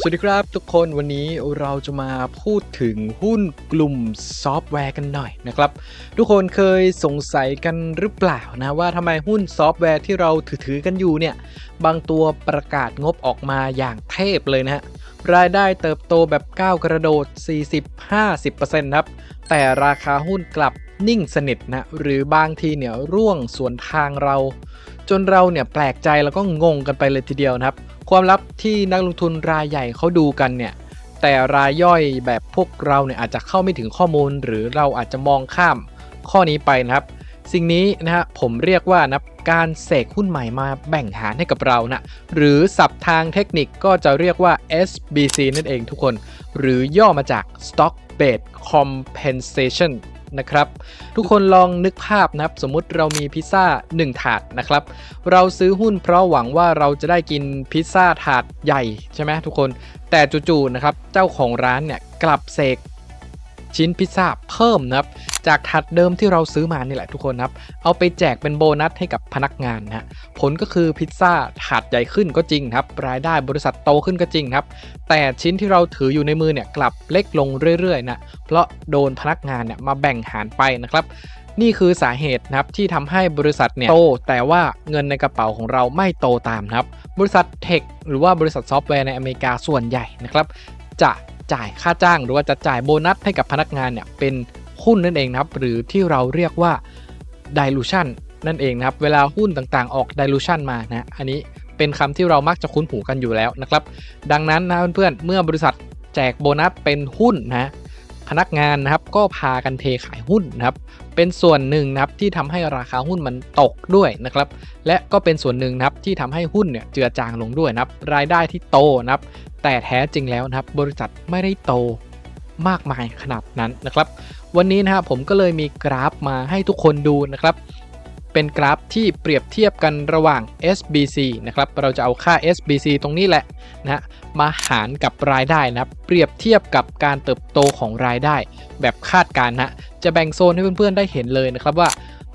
สวัสดีครับทุกคนวันนี้เราจะมาพูดถึงหุ้นกลุ่มซอฟต์แวร์กันหน่อยนะครับ ทุกคนเคยสงสัยกันหรือเปล่านะว่าทำไมหุ้นซอฟต์แวร์ที่เราถือๆกันอยู่เนี่ย บางตัวประกาศงบออกมาอย่างเทพเลยนะฮะรายได้เติบโตแบบก้าวกระโดด 40-50%ครับ แต่ราคาหุ้นกลับนิ่งสนิทนะ หรือบางทีเนี่ยร่วงสวนทางเรา จนเราเนี่ยแปลกใจแล้วก็งงกันไปเลยทีเดียวนะครับ ความลับที่นักลงทุนรายใหญ่เขาดูกันเนี่ยแต่รายย่อยแบบพวกเราเนี่ยอาจจะเข้าไม่ถึงข้อมูล หรือเราอาจจะมองข้ามข้อนี้ไปนะครับ สิ่งนี้นะฮะผมเรียกว่านะการเสกหุ้นใหม่มาแบ่งหารให้กับเรานะหรือศัพท์ทางเทคนิคก็จะเรียกว่า SBC นั่นเองทุกคน หรือย่อมาจาก Stock Based Compensation นะครับ ทุกคนลองนึกภาพนะครับ สมมุติเรามีพิซซ่า 1 ถาดนะครับ เราซื้อหุ้นเพราะหวังว่าเราจะได้กินพิซซ่าถาดใหญ่ใช่ไหมทุกคนแต่จู่ๆนะครับเจ้าของร้านเนี่ยกลับเสกชิ้นพิซซ่าเพิ่มนะครับ จากถาดเดิมที่เราซื้อมานี่แหละทุกคนครับ เอาไปแจกเป็นโบนัสให้กับพนักงานนะฮะผลก็คือพิซซ่าถาดใหญ่ขึ้นก็จริงครับ รายได้บริษัทโตขึ้นก็จริงครับ แต่ชิ้นที่เราถืออยู่ในมือเนี่ยกลับเล็กลงเรื่อยๆนะเพราะโดนพนักงานเนี่ยมาแบ่งหารไปนะครับนี่คือสาเหตุนะครับที่ทำให้บริษัทเนี่ยโต แต่ว่าเงินในกระเป๋าของเราไม่โตตามนะครับ บริษัทเทคหรือว่าบริษัทซอฟต์แวร์ในอเมริกาส่วนใหญ่นะครับ จะจ่ายค่าจ้างหรือว่าจะจ่ายโบนัสให้กับพนักงานเนี่ยเป็น หุ้นนั่นเองนะครับ หรือที่เราเรียกว่า dilution นั่นเองนะครับ เวลาหุ้นต่างๆ ออก dilution มานะ อันนี้เป็นคำที่เรามักจะคุ้นหูกันอยู่แล้วนะครับ ดังนั้นนะเพื่อนๆ เมื่อบริษัทแจกโบนัสเป็นหุ้นนะพนักงานนะครับก็พากันเทขายหุ้นนะครับเป็นส่วนหนึ่งนะครับที่ทำให้ราคาหุ้นมันตกด้วยนะครับและก็เป็นส่วนหนึ่งนะครับที่ทำให้หุ้นเนี่ยเจือจางลงด้วยนะครับรายได้ที่โตนะครับแต่แท้จริงแล้วนะครับบริษัทไม่ได้โต มากมายขนาดนั้นนะครับ วันนี้นะครับผมก็เลยมีกราฟมาให้ทุกคนดูนะครับ เป็นกราฟที่เปรียบเทียบกันระหว่าง SBC นะครับ เราจะเอาค่า SBC ตรงนี้แหละนะมาหารกับรายได้นะเปรียบเทียบกับการเติบโตของรายได้ แบบคาดการณ์นะจะแบ่งโซนให้เพื่อนๆได้เห็นเลยนะครับว่า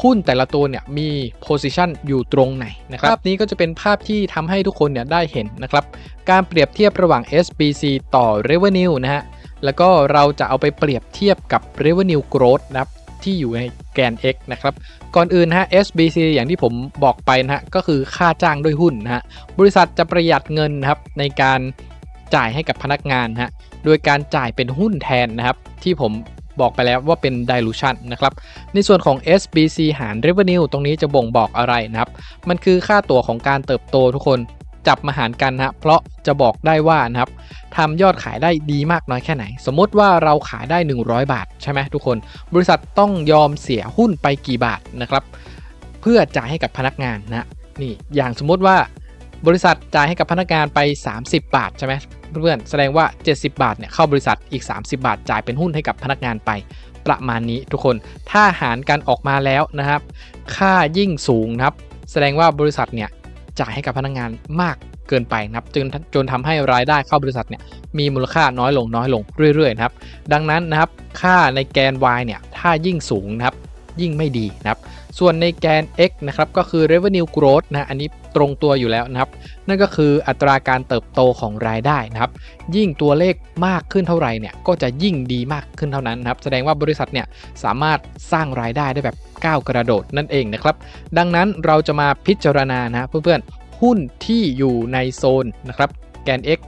หุ้นแต่ละตัวเนี่ยมี position อยู่ตรงไหนนะครับภาพนี้ก็จะเป็นภาพที่ทำให้ทุกคนเนี่ยได้เห็นนะครับ การเปรียบเทียบระหว่าง SBC ต่อ revenue นะฮะ แล้วก็เราจะเอาไปเปรียบเทียบกับ revenue growth นะครับที่อยู่ในแกน x นะครับ ก่อนอื่นฮะ SBC อย่างที่ผมบอกไปนะฮะ ก็คือค่าจ้างด้วยหุ้นนะฮะ บริษัทจะประหยัดเงินนะครับในการจ่ายให้กับพนักงานนะฮะ โดยการจ่ายเป็นหุ้นแทนนะครับ ที่ผมบอกไปแล้วว่าเป็น dilution นะครับ ในส่วนของ SBC หาร revenue ตรงนี้จะบ่งบอกอะไรนะครับ มันคือค่าตั๋วของการเติบโตทุกคน จับมาหารกันนะเพราะจะบอกได้ว่านะครับทำยอดขายได้ดีมากน้อยแค่ไหน สมมติว่าเราขายได้ 100 บาทใช่ไหมทุกคน บริษัทต้องยอมเสียหุ้นไปกี่บาทนะครับ เพื่อจ่ายให้กับพนักงานนะนี่อย่างสมมติว่าบริษัทจ่ายให้กับพนักงานไป 30 บาทใช่ไหมเพื่อนแสดงว่า 70 บาทเนี่ยเข้าบริษัทอีก 30 บาท จ่ายเป็นหุ้นให้กับพนักงานไปประมาณนี้ทุกคนถ้าหารกันออกมาแล้วนะครับ ค่ายิ่งสูงนะครับ แสดงว่าบริษัทเนี่ย จ่ายให้กับพนักงานมากเกินไปนะครับจนจนทำให้รายได้เข้าบริษัทเนี่ยมีมูลค่าน้อยลงน้อยลงเรื่อยๆนะครับ ดังนั้นนะครับค่าในแกน y เนี่ยถ้ายิ่งสูงนะครับยิ่งไม่ดีนะครับ ส่วนในแกน x นะครับก็คือ revenue growth นะอันนี้ตรงตัวอยู่แล้วนะครับ นั่นก็คืออัตราการเติบโตของรายได้นะครับ ยิ่งตัวเลขมากขึ้นเท่าไหร่เนี่ยก็จะยิ่งดีมากขึ้นเท่านั้นนะครับ แสดงว่าบริษัทเนี่ยสามารถสร้างรายได้ได้แบบ ก้าวกระโดดนั่นเองนะครับ ดังนั้นเราจะมาพิจารณานะเพื่อนๆหุ้นที่อยู่ในโซนนะครับแกน x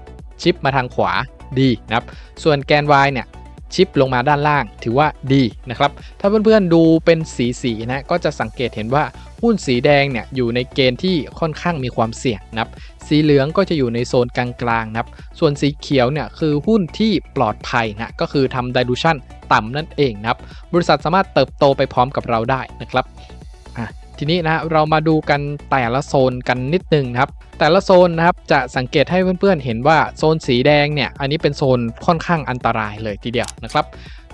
ชิปมาทางขวาดีนะครับ ส่วนแกน y เนี่ย ชิปลงมาด้านล่าง ถือว่าดีนะครับ ถ้าเพื่อนๆดูเป็นสีสีนะก็จะสังเกตเห็นว่าหุ้นสีแดงเนี่ยอยู่ในเกณฑ์ที่ค่อนข้างมีความเสี่ยงนะครับ สีเหลืองก็จะอยู่ในโซนกลางๆนะครับ ส่วนสีเขียวเนี่ยคือหุ้นที่ปลอดภัยนะก็คือทำดิลูชันต่ำนั่นเองนะครับ บริษัทสามารถเติบโตไปพร้อมกับเราได้นะครับ ทีนี้นะเรามาดูกันแต่ละโซนกันนิดนึงครับ แต่ละโซนนะครับจะสังเกตให้เพื่อนๆเห็นว่าโซนสีแดงเนี่ยอันนี้เป็นโซนค่อนข้างอันตรายเลยทีเดียวนะครับ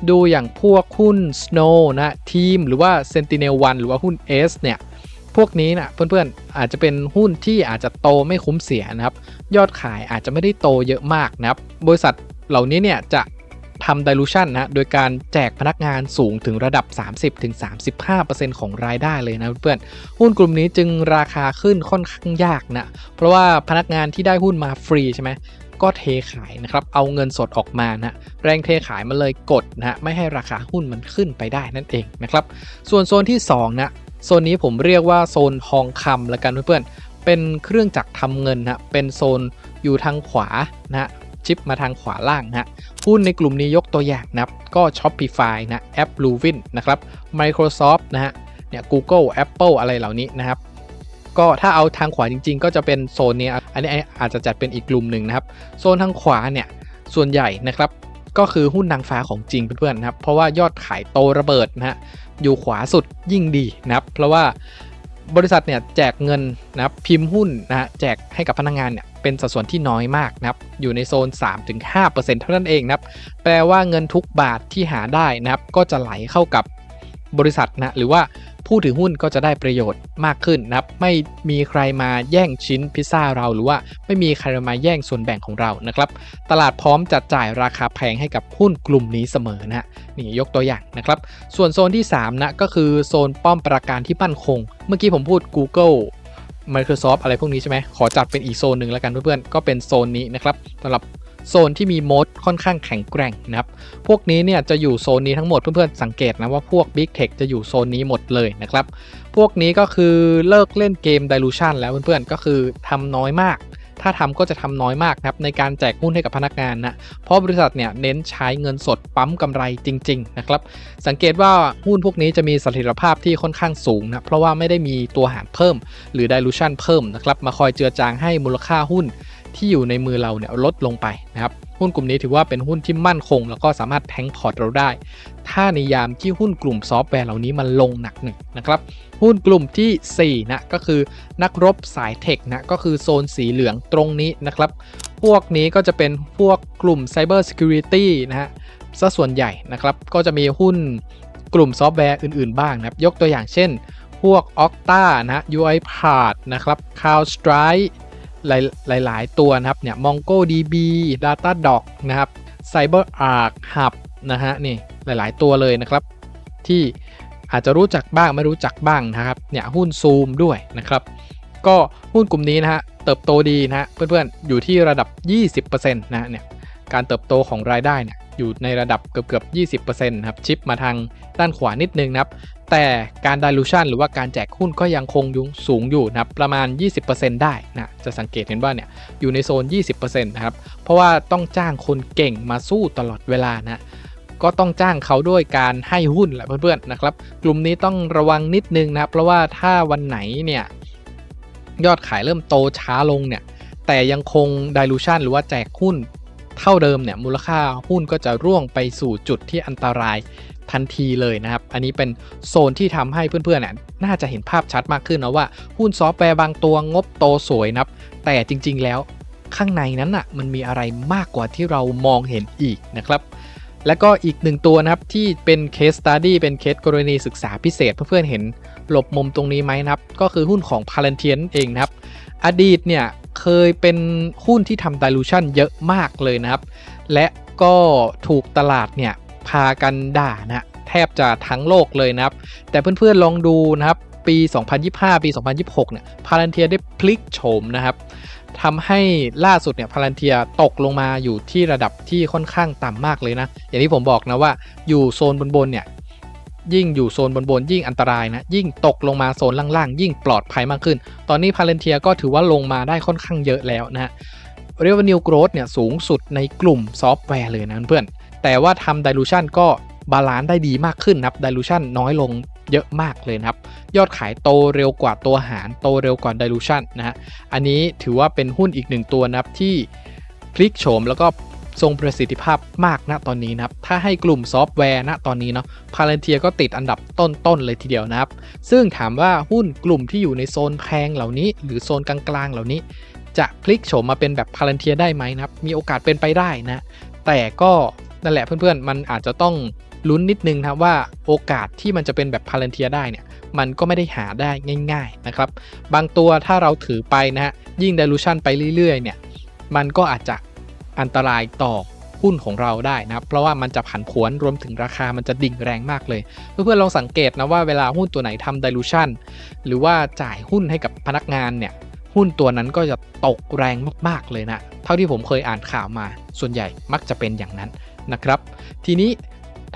ดูอย่างพวกหุ้น Snow นะทีมหรือว่า Sentinel 1หรือว่าหุ้น S เนี่ยพวกนี้นะเพื่อนๆอาจจะเป็นหุ้นที่อาจจะโตไม่คุ้มเสียนะครับ ยอดขายอาจจะไม่ได้โตเยอะมากนะครับ บริษัทเหล่านี้เนี่ยจะ ทำ dilution นะโดยการแจกพนักงานสูงถึงระดับ 30-35%ของรายได้เลยนะเพื่อนหุ้นกลุ่มนี้จึงราคาขึ้นค่อนข้างยากนะเพราะว่าพนักงานที่ได้หุ้นมาฟรีใช่ไหมก็เทขายนะครับ เอาเงินสดออกมานะแรงเทขายมันเลยกดนะฮะไม่ให้ราคาหุ้นมันขึ้นไปได้นั่นเองนะครับ ส่วนโซนที่2นะโซนนี้ผมเรียกว่าโซนทองคำละกันเพื่อนๆเป็นเครื่องจักรทำเงินนะเป็นโซนอยู่ทางขวานะ ชิปมาทางขวาล่างนะหุ้นในกลุ่มนี้ยกตัวอย่างนะครับก็ Shopify นะแอป Bluevin นะครับ Microsoft นะฮะเนี่ย Google Apple อะไรเหล่านี้นะครับก็ถ้าเอาทางขวาจริง ๆ ก็จะเป็นโซนนี้อันนี้อาจจะจัดเป็นอีกกลุ่มหนึ่งนะครับ โซนทางขวาเนี่ยส่วนใหญ่นะครับก็คือหุ้นนางฟ้าของจริงเพื่อนๆนะครับ เพราะว่ายอดขายโตระเบิดนะฮะอยู่ขวาสุดยิ่งดีนะครับ เพราะว่าบริษัทเนี่ยแจกเงินนะครับพิมพ์หุ้นนะฮะแจกให้กับพนักงานเนี่ย เป็นสัดส่วนที่น้อยมากนะครับ อยู่ในโซน 3-5%เท่านั้นเองนะครับ แปลว่าเงินทุกบาทที่หาได้นะครับ ก็จะไหลเข้ากับบริษัทนะหรือว่าผู้ถือหุ้นก็จะได้ประโยชน์มากขึ้นนะครับ ไม่มีใครมาแย่งชิ้นพิซซ่าเราหรือว่าไม่มีใครมาแย่งส่วนแบ่งของเรานะครับ ตลาดพร้อมจัดจ่ายราคาแพงให้กับหุ้นกลุ่มนี้เสมอนะฮะนี่ยกตัวอย่างนะครับ ส่วนโซนที่3นะก็คือโซนป้อมปราการที่มั่นคง เมื่อกี้ผมพูด Google Microsoft อะไรพวกนี้ใช่ไหมขอจัดเป็นอีกโซนหนึ่งแล้วกันเพื่อนๆ ก็เป็นโซนนี้นะครับสำหรับโซนที่มีโมดค่อนข้างแข็งแกร่งนะครับ พวกนี้เนี่ยจะอยู่โซนนี้ทั้งหมดเพื่อนๆสังเกตนะว่าพวก Big Tech จะอยู่โซนนี้หมดเลยนะครับ พวกนี้ก็คือเลิกเล่นเกม dilution แล้วเพื่อนๆ ก็คือทำน้อยมาก ถ้าทำก็จะทำน้อยมากนะครับในการแจกหุ้นให้กับพนักงานนะเพราะบริษัทเนี่ยเน้นใช้เงินสดปั๊มกำไรจริงๆนะครับสังเกตว่าหุ้นพวกนี้จะมีเสถิรภาพที่ค่อนข้างสูงนะเพราะว่าไม่ได้มีตัวหารเพิ่ม หรือ dilution เพิ่มนะครับมาคอยเจือจางให้มูลค่าหุ้นที่อยู่ในมือเราเนี่ยลดลงไปนะครับ หุ้นกลุ่มนี้ถือว่าเป็นหุ้นที่มั่นคง แล้วก็สามารถแทงพอร์ตเราได้ ถ้าในยามที่หุ้นกลุ่มซอฟต์แวร์เหล่านี้มันลงหนักหนึ่งนะครับ หุ้นกลุ่มที่4นะก็คือนักรบสายเทคนะก็คือโซนสีเหลืองตรงนี้นะครับ พวกนี้ก็จะเป็นพวกกลุ่ม Cyber Security นะฮะซะส่วนใหญ่นะครับก็จะมีหุ้นกลุ่มซอฟต์แวร์อื่นๆบ้างนะครับ ยกตัวอย่างเช่น พวก Okta นะ UiPath นะครับ CrowdStrike หลายหลายๆตัวนะครับเนี่ย MongoDB Datadog นะครับ CyberArk Hub นะฮะนี่หลาย ๆ ตัวเลยนะครับ ที่อาจจะรู้จักบ้างไม่รู้จักบ้างนะครับเนี่ยหุ้นซูมด้วยนะครับ ก็หุ้นกลุ่มนี้นะฮะเติบโตดีนะฮะเพื่อนๆอยู่ที่ระดับ 20%นะเนี่ยการเติบโตของรายได้เนี่ย อยู่ในระดับเกือบเกือบ20%นะครับชิปมาทางด้านขวานิดนึงนะครับแต่การ dilution หรือว่าการแจกหุ้นก็ยังคงยุงสูงอยู่นะครับประมาณ 20%ได้นะจะสังเกตเห็นว่าเนี่ยอยู่ในโซน 20%นะครับเพราะว่าต้องจ้างคนเก่งมาสู้ตลอดเวลานะก็ต้องจ้างเขาด้วยการให้หุ้นแหละเพื่อนๆนะครับ กลุ่มนี้ต้องระวังนิดนึงนะเพราะว่าถ้าวันไหนเนี่ยยอดขายเริ่มโตช้าลงเนี่ยแต่ยังคง dilution หรือว่าแจกหุ้น เท่าเดิมเนี่ยมูลค่าหุ้นก็จะร่วงไปสู่จุดที่อันตรายทันทีเลยนะครับ อันนี้เป็นโซนที่ทำให้เพื่อนๆเนี่ยน่าจะเห็นภาพชัดมากขึ้นนะว่าหุ้นซอฟต์แวร์บางตัวงบโตสวยนะครับ แต่จริงๆแล้วข้างในนั้นอะมันมีอะไรมากกว่าที่เรามองเห็นอีกนะครับ แล้วก็อีกหนึ่งตัวนะครับที่เป็นเคสตัดดี้เป็นเคสกรณีศึกษาพิเศษเพื่อนๆเห็นหลบมุมตรงนี้ไหมนะครับ ก็คือหุ้นของ p a l a n t i a นเองนะครับ อดีตเนี่ยเคยเป็นหุ้นที่ทำ dilution เยอะมากเลยนะครับ และก็ถูกตลาดเนี่ยพากันด่านะแทบจะทั้งโลกเลยนะครับ แต่เพื่อนๆลองดูนะครับ ปี 2025 ปี 2026 เนี่ยพาลันเทียได้พลิกโฉมนะครับทำให้ล่าสุดเนี่ยพาลันเทียตกลงมาอยู่ที่ระดับที่ค่อนข้างต่ำมากเลยนะ อย่างที่ผมบอกนะว่าอยู่โซนบนๆเนี่ย ยิ่งอยู่โซนบนๆยิ่งอันตรายนะ ยิ่งตกลงมาโซนล่างๆ ยิ่งปลอดภัยมากขึ้น ตอนนี้พาเลนเทียก็ถือว่าลงมาได้ค่อนข้างเยอะแล้วนะฮะ Revenue Growth เนี่ยสูงสุดในกลุ่มซอฟต์แวร์เลยนะเพื่อน แต่ว่าทำ dilution ก็บาลานซ์ได้ดีมากขึ้นนะครับ dilution น้อยลงเยอะมากเลยนะครับ ยอดขายโตเร็วกว่าตัวหาร โตเร็วกว่า dilution นะฮะ อันนี้ถือว่าเป็นหุ้นอีกหนึ่งตัวนะครับที่พลิกโฉมแล้วก็ ทรงประสิทธิภาพมากนะตอนนี้นะครับ ถ้าให้กลุ่มซอฟต์แวร์นะตอนนี้เนาะพาเลนเทียก็ติดอันดับต้นๆเลยทีเดียวนะครับ ซึ่งถามว่าหุ้นกลุ่มที่อยู่ในโซนแพงเหล่านี้ หรือโซนกลางๆเหล่านี้ จะพลิกโฉมมาเป็นแบบพาเลนเทียได้ไหมนะครับ มีโอกาสเป็นไปได้นะ แต่ก็นั่นแหละเพื่อนๆ มันอาจจะต้องลุ้นนิดนึงนะว่าโอกาสที่มันจะเป็นแบบพาเลนเทียได้เนี่ยมันก็ไม่ได้หาได้ง่าย ๆนะครับ บางตัวถ้าเราถือไปนะฮะยิ่ง dilution ไปเรื่อยๆเนี่ยมันก็อาจจะ อันตรายต่อหุ้นของเราได้นะครับ เพราะว่ามันจะผันผวนรวมถึงราคามันจะดิ่งแรงมากเลย เพื่อนๆลองสังเกตนะว่าเวลาหุ้นตัวไหนทำ dilution หรือว่าจ่ายหุ้นให้กับพนักงานเนี่ยหุ้นตัวนั้นก็จะตกแรงมากๆเลยนะ เท่าที่ผมเคยอ่านข่าวมา ส่วนใหญ่มักจะเป็นอย่างนั้นนะครับ ทีนี้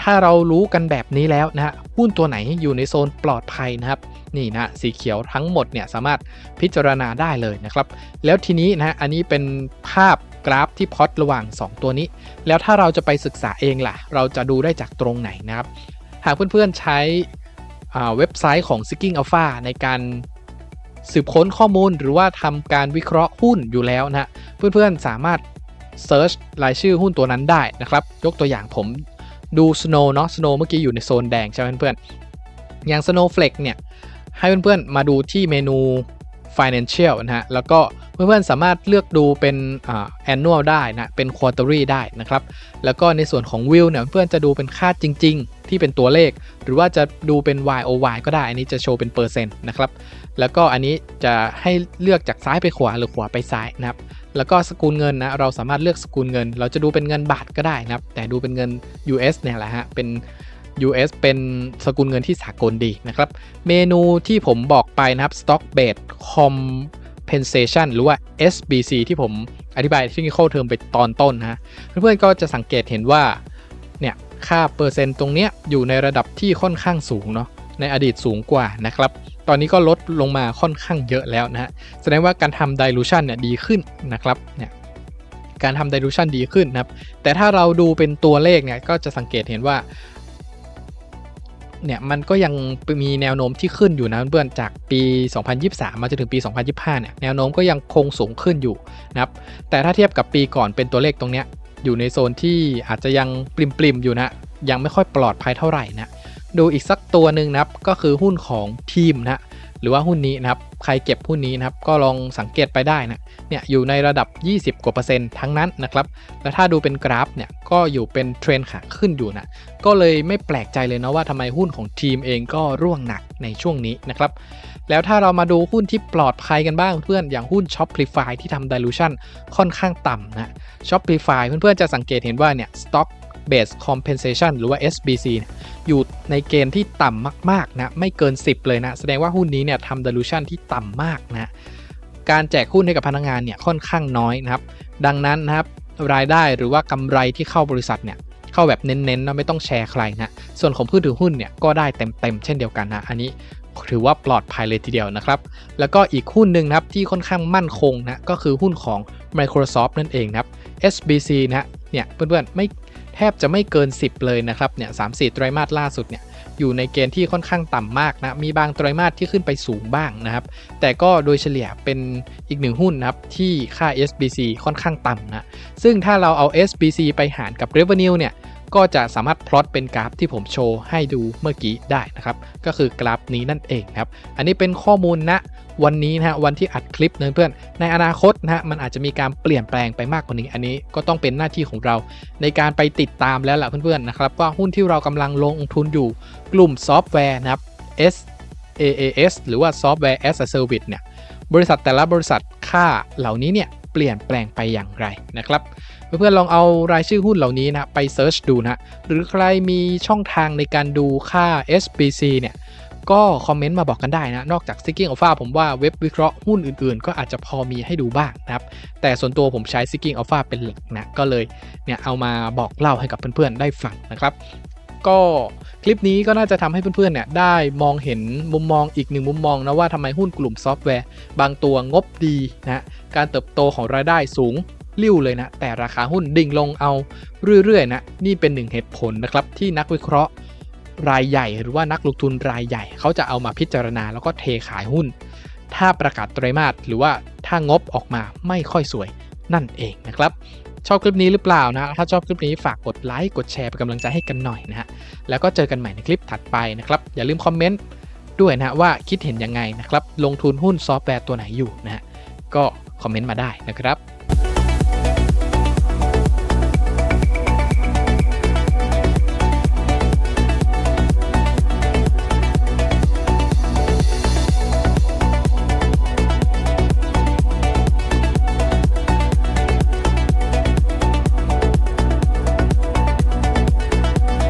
ถ้าเรารู้กันแบบนี้แล้วนะฮะหุ้นตัวไหนอยู่ในโซนปลอดภัยนะครับ นี่นะสีเขียวทั้งหมดเนี่ยสามารถพิจารณาได้เลยนะครับ แล้วทีนี้นะฮะอันนี้เป็นภาพ กราฟที่พอตระหว่าง 2 ตัวนี้ แล้วถ้าเราจะไปศึกษาเองล่ะ เราจะดูได้จากตรงไหนนะครับ หากเพื่อนๆใช้เว็บไซต์ของ Seeking Alpha ในการสืบค้นข้อมูลหรือว่าทำการวิเคราะห์หุ้นอยู่แล้วนะเพื่อนๆสามารถเซิร์ชรายชื่อหุ้นตัวนั้นได้นะครับ ยกตัวอย่างผมดู Snow เนาะ Snow เมื่อกี้อยู่ในโซนแดงใช่ไหมเพื่อนๆอย่าง Snowflake เนี่ยให้เพื่อนๆมาดูที่เมนู Financial นะฮะ แล้วก็เพื่อนๆสามารถเลือกดูเป็น annual ได้นะ เป็น quarterly ได้นะครับ แล้วก็ในส่วนของ view เนี่ยเพื่อนจะดูเป็นค่าจริง ๆ ที่เป็นตัวเลข หรือว่าจะดูเป็น YOY ก็ได้ อันนี้จะโชว์เป็นเปอร์เซ็นต์นะครับ แล้วก็อันนี้จะให้เลือกจากซ้ายไปขวาหรือขวาไปซ้ายนะครับ แล้วก็สกุลเงินนะ เราสามารถเลือกสกุลเงิน เราจะดูเป็นเงินบาทก็ได้นะครับ แต่ดูเป็นเงิน US เนี่ยแหละฮะ เป็น US เป็นสกุลเงินที่สากลดีนะครับ เมนูที่ผมบอกไปนะครับ Stock Based Compensation หรือว่า SBC ที่ผมอธิบาย technical term ไปตอนต้นนะฮะเพื่อนๆก็จะสังเกตเห็นว่าเนี่ยค่าเปอร์เซ็นต์ตรงเนี้ยอยู่ในระดับที่ค่อนข้างสูงเนาะในอดีตสูงกว่านะครับ ตอนนี้ก็ลดลงมาค่อนข้างเยอะแล้วนะฮะแสดงว่าการทำ dilution เนี่ยดีขึ้นนะครับเนี่ยการทำ dilution ดีขึ้นนะครับ แต่ถ้าเราดูเป็นตัวเลขเนี่ยก็จะสังเกตเห็นว่า เนี่ยมันก็ยังมีแนวโน้มที่ขึ้นอยู่นะเพื่อนจากปี 2023 มาจนถึงปี 2025 เนี่ยแนวโน้มก็ยังคงสูงขึ้นอยู่นะครับแต่ถ้าเทียบกับปีก่อนเป็นตัวเลขตรงเนี้ยอยู่ในโซนที่อาจจะยังปริมปริมอยู่นะยังไม่ค่อยปลอดภัยเท่าไหร่นะดูอีกสักตัวหนึ่งนะครับก็คือหุ้นของทีมนะ หรือว่าหุ้นนี้นะครับใครเก็บหุ้นนี้นะครับก็ลองสังเกตไปได้นะเนี่ยอยู่ในระดับ 20 กว่าเปอร์เซ็นต์ทั้งนั้นนะครับแล้วถ้าดูเป็นกราฟเนี่ยก็อยู่เป็นเทรนขาขึ้นอยู่นะก็เลยไม่แปลกใจเลยนะว่าทำไมหุ้นของทีมเองก็ร่วงหนักในช่วงนี้นะครับแล้วถ้าเรามาดูหุ้นที่ปลอดภัยกันบ้างเพื่อนอย่างหุ้น Shopify ที่ทำ dilution ค่อนข้างต่ำนะ Shopify เพื่อนๆจะสังเกตเห็นว่าเนี่ย stock base compensation หรือว่า SBC อยู่ในเกณฑ์ที่ต่ำมากๆนะไม่เกิน 10 เลยนะ แสดงว่าหุ้นนี้เนี่ยทำ dilution ที่ต่ำมากนะการแจกหุ้นให้กับพนักงานเนี่ยค่อนข้างน้อยนะครับ ดังนั้นนะครับรายได้หรือว่ากำไรที่เข้าบริษัทเนี่ยเข้าแบบเน้นๆนะไม่ต้องแชร์ใครนะส่วนของผู้ถือหุ้นเนี่ยก็ได้เต็มๆเช่นเดียวกันนะอันนี้ถือว่าปลอดภัยเลยทีเดียวนะครับ แล้วก็อีกหุ้นหนึ่งนะครับที่ค่อนข้างมั่นคงนะก็คือหุ้นของ Microsoft นั่นเองนะครับ SBC นะเนี่ยเพื่อนๆไม่ แทบจะไม่เกิน 10 เลยนะครับเนี่ยสามสี่ไตรมาสล่าสุดเนี่ยอยู่ในเกณฑ์ที่ค่อนข้างต่ำมากนะมีบางไตรมาสที่ขึ้นไปสูงบ้างนะครับ แต่ก็โดยเฉลี่ยเป็นอีกหนึ่งหุ้นนะครับที่ค่า SBC ค่อนข้างต่ำนะซึ่งถ้าเราเอา SBC ไปหารกับ Revenue เนี่ยก็จะสามารถพลอตเป็นกราฟที่ผมโชว์ให้ดูเมื่อกี้ได้นะครับ ก็คือกราฟนี้นั่นเองครับ อันนี้เป็นข้อมูลณนะ วันนี้นะฮะวันที่อัดคลิปนะเพื่อนในอนาคตนะฮะมันอาจจะมีการเปลี่ยนแปลงไปมากกว่านี้ อันนี้ก็ต้องเป็นหน้าที่ของเรา ในการไปติดตามแล้วล่ะเพื่อนๆนะครับว่าหุ้นที่เรากำลังลงทุนอยู่กลุ่มซอฟต์แวร์นะครับ S AAS หรือว่า Software as a Service เนี่ย บริษัทแต่ละบริษัทค่าเหล่านี้เนี่ย เปลี่ยนแปลงไปอย่างไรนะครับ เพื่อนๆลองเอารายชื่อหุ้นเหล่านี้นะ ไปเซิร์ชดูนะ หรือใครมีช่องทางในการดูค่า SBC เนี่ย ก็คอมเมนต์มาบอกกันได้นะ นอกจาก Seeking Alpha ผมว่าเว็บวิเคราะห์หุ้นอื่นๆ ก็อาจจะพอมีให้ดูบ้างนะครับ แต่ส่วนตัวผมใช้ Seeking Alpha เป็นหลักนะ ก็เลยเนี่ยเอามาบอกเล่าให้กับเพื่อนๆ ได้ฟังนะครับ ก็คลิปนี้ก็น่าจะทำให้เพื่อนๆเนี่ยได้มองเห็นมุมมองอีกหนึ่งมุมมองนะว่าทำไมหุ้นกลุ่มซอฟต์แวร์ บางตัวงบดีนะการเติบโตของรายได้สูงริ้วเลยนะแต่ราคาหุ้นดิ่งลงเอาเรื่อยๆนะนี่เป็นหนึ่งเหตุผลนะครับที่นักวิเคราะห์ รายใหญ่ หรือว่านักลงทุนรายใหญ่ เขาจะเอามาพิจารณาแล้วก็เทขายหุ้น ถ้าประกาศไตรมาสหรือว่าถ้างบออกมาไม่ค่อยสวยนั่นเองนะครับ ชอบคลิปนี้หรือเปล่านะ ถ้าชอบคลิปนี้ฝากกดไลค์กดแชร์เป็นกำลังใจให้กันหน่อยนะฮะแล้วก็เจอกันใหม่ในคลิปถัดไปนะครับ อย่าลืมคอมเมนต์ด้วยนะว่าคิดเห็นยังไงนะครับลงทุนหุ้นซอฟต์แวร์ตัวไหนอยู่นะฮะก็คอมเมนต์มาได้นะครับ